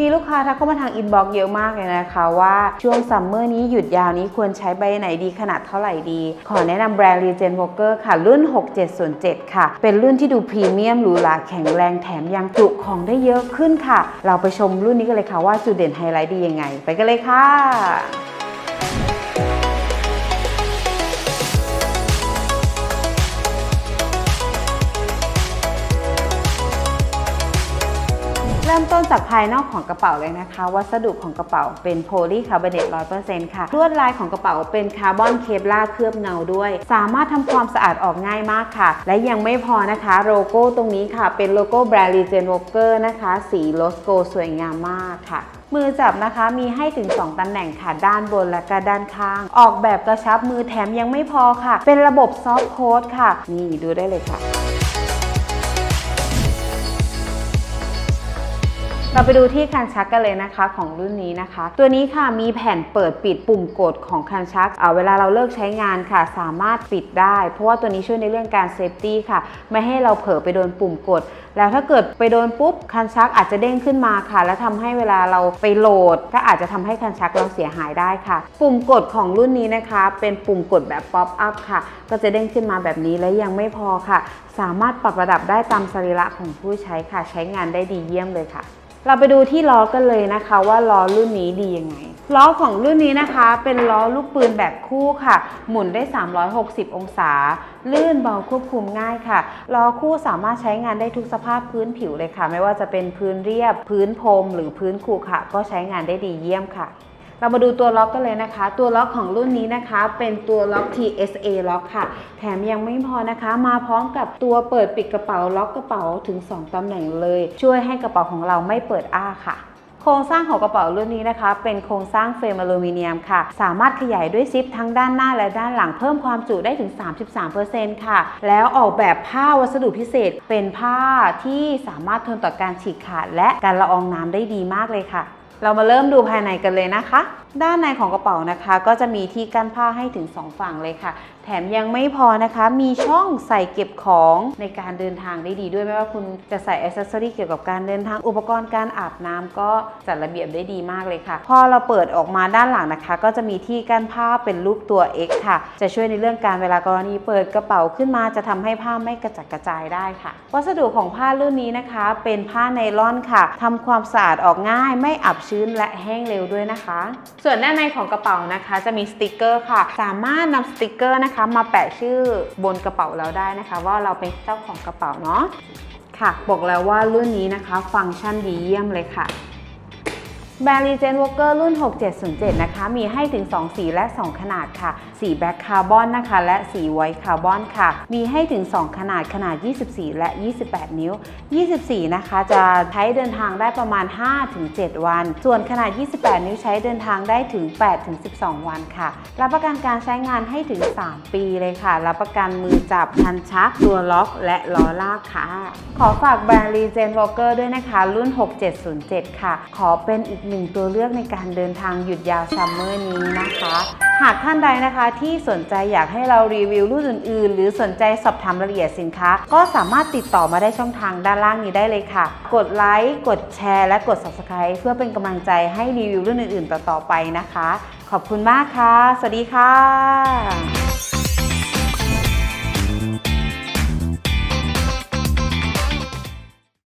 มีลูกค้าทักเข้ามาทางอินบ็อกซ์เยอะมากเลยนะคะว่าช่วงซัมเมอร์นี้หยุดยาวนี้ควรใช้ใบไหนดีขนาดเท่าไหร่ดี ขอแนะนำแบรนด์ Regen Walker ค่ะ รุ่น 6707 ค่ะ เป็นรุ่นที่ดูพรีเมียมหรูหราแข็งแรงแถมยังจุของได้เยอะขึ้นค่ะ เราไปชมรุ่นนี้กันเลยค่ะว่าจุดเด่นไฮไลท์ดียังไง ไปกันเลยค่ะ ริ่มต้นจากภายนอกของกระเป๋าเลยนะคะ วัสดุของกระเป๋าเป็นโพลีคาร์บอเนต100%ค่ะลวดลายของกระเป๋าเป็นคาร์บอนเคปลาเคลือบเงาด้วย สามารถทำความสะอาดออกง่ายมากค่ะ และยังไม่พอนะคะโลโก้ตรงนี้ค่ะ เป็นโลโก้แบรนด์ Regen Walker นะคะ สีโลสโกสวยงามมากค่ะมือจับนะคะมีให้ถึง 2ตำแหน่งค่ะ ด้านบนและก็ด้านข้าง ออกแบบกระชับมือแถมยังไม่พอค่ะ เป็นระบบซอฟต์โค้ดค่ะ นี่ดูได้เลยค่ะ เราไปดูที่คันชักกันเลยนะคะของรุ่นนี้นะคะ ตัวนี้ค่ะมีแผ่นเปิดปิดปุ่มกดของคันชักเเวลาเราเลิกใช้งานค่ะ สามารถปิดได้ เพราะว่าตัวนี้ช่วยในเรื่องการเซฟตี้ค่ะ ไม่ให้เราเผลอไปโดนปุ่มกด แล้วถ้าเกิดไปโดนปุ๊บคันชักอาจจะเด้งขึ้นมาค่ะ แล้วทำให้เวลาเราไปโหลด ก็อาจจะทำให้คันชักเราเสียหายได้ค่ะ ปุ่มกดของรุ่นนี้นะคะ เป็นปุ่มกดแบบป๊อปอัพค่ะ ก็จะเด้งขึ้นมาแบบนี้และยังไม่พอค่ะ สามารถปรับระดับได้ตามสรีระของผู้ใช้ค่ะ ใช้งานได้ดีเยี่ยมเลยค่ะ เราไปดูที่ล้อกันเลยนะคะว่าล้อรุ่นนี้ดียังไงล้อของรุ่นนี้นะคะเป็นล้อลูกปืนแบบคู่ค่ะ หมุนได้ 360 องศา ลื่นเบาควบคุมง่ายค่ะล้อคู่สามารถใช้งานได้ทุกสภาพพื้นผิวเลยค่ะ ไม่ว่าจะเป็นพื้นเรียบ พื้นพรมหรือพื้นขรุขระก็ใช้งานได้ดีเยี่ยมค่ะ เรามาดูตัวล็อกกันเลยนะคะ ตัวล็อกของรุ่นนี้นะคะ เป็นตัวล็อก TSA ล็อกค่ะ แถมยังไม่พอนะคะ มาพร้อมกับตัวเปิดปิดกระเป๋าล็อกกระเป๋าถึง 2ตำแหน่งเลย ช่วยให้กระเป๋าของเราไม่เปิดอ้าค่ะโครงสร้างของกระเป๋ารุ่นนี้นะคะ เป็นโครงสร้างเฟรมอลูมิเนียมค่ะ สามารถขยายด้วยซิปทั้งด้านหน้าและด้านหลังเพิ่มความจุได้ถึง 33%ค่ะ แล้วออกแบบผ้าวัสดุพิเศษ เป็นผ้าที่สามารถทนต่อการฉีกขาดและการละอองน้ำได้ดีมากเลยค่ะ เรามาเริ่มดูภายในกันเลยนะคะ ด้านในของกระเป๋านะคะ ก็จะมีที่กั้นผ้าให้ถึง 2 ฝั่งเลยค่ะ แถมยังไม่พอนะคะ มีช่องใส่เก็บของในการเดินทางได้ดีด้วยไม่ว่าคุณจะใส่อ c เซสซอรีเกี่ยวกับการเดินทางอุปกรณ์การอาบน้ำก็จัดระเบียบได้ดีมากเลยค่ะ พอเราเปิดออกมาด้านหลังนะคะ ก็จะมีที่กั้นผ้าเป็นรูปตัว X ค่ะ จะช่วยในเรื่องการเวลากรณีเปิดกระเป๋าขึ้นมา จะทำให้ผ้าไม่กระจัดกระจายได้ค่ะ วัสดุของผ้ารุ่นนี้นะคะ เป็นผ้าไนลอนค่ะทำความสะอาดออกง่าย ไม่อับชื้นและแห้งเร็วด้วยนะคะส่วนด้านในของกระเป๋านะคะจะมีสติกเกอร์ค่ะ สามารถนำสติกเกอร์นะคะ มาแปะชื่อบนกระเป๋าเราได้นะคะ ว่าเราเป็นเจ้าของกระเป๋าเนาะค่ะ บอกแล้วว่ารุ่นนี้นะคะ ฟังก์ชันดีเยี่ยมเลยค่ะ แบรนด์ Regen Walker รุ่น 6707 นะคะ มีให้ถึง 2 สีและ 2 ขนาดค่ะ สีแบล็คคาร์บอนนะคะ และสีไวท์คาร์บอนค่ะ มีให้ถึง 2 ขนาดขนาด 24 และ 28 นิ้ว 24 นะคะ จะใช้เดินทางได้ประมาณ 5-7 วัน ส่วนขนาด 28 นิ้วใช้เดินทางได้ถึง 8-12 วันค่ะ รับประกันการใช้งานให้ถึง 3 ปีเลยค่ะ รับประกันมือจับพันชักตัวล็อก และล้อลากค่ะ ขอฝากแบรนด์ Regen Walker ด้วยนะคะ รุ่น 6707 ค่ะ ขอเป็นอีกหนึ่งตัวเลือกในการเดินทางหยุดยาวซัมเมอร์นี้นะคะ หากท่านใดนะคะที่สนใจอยากให้เรารีวิวรุ่นอื่นๆ หรือสนใจสอบถามรายละเอียดสินค้า ก็สามารถติดต่อมาได้ช่องทางด้านล่างนี้ได้เลยค่ะ กดไลค์กดแชร์และกด Subscribe เพื่อเป็นกำลังใจให้รีวิวรุ่นอื่นๆ ต่อๆไปนะคะ ขอบคุณมากค่ะ สวัสดีค่ะ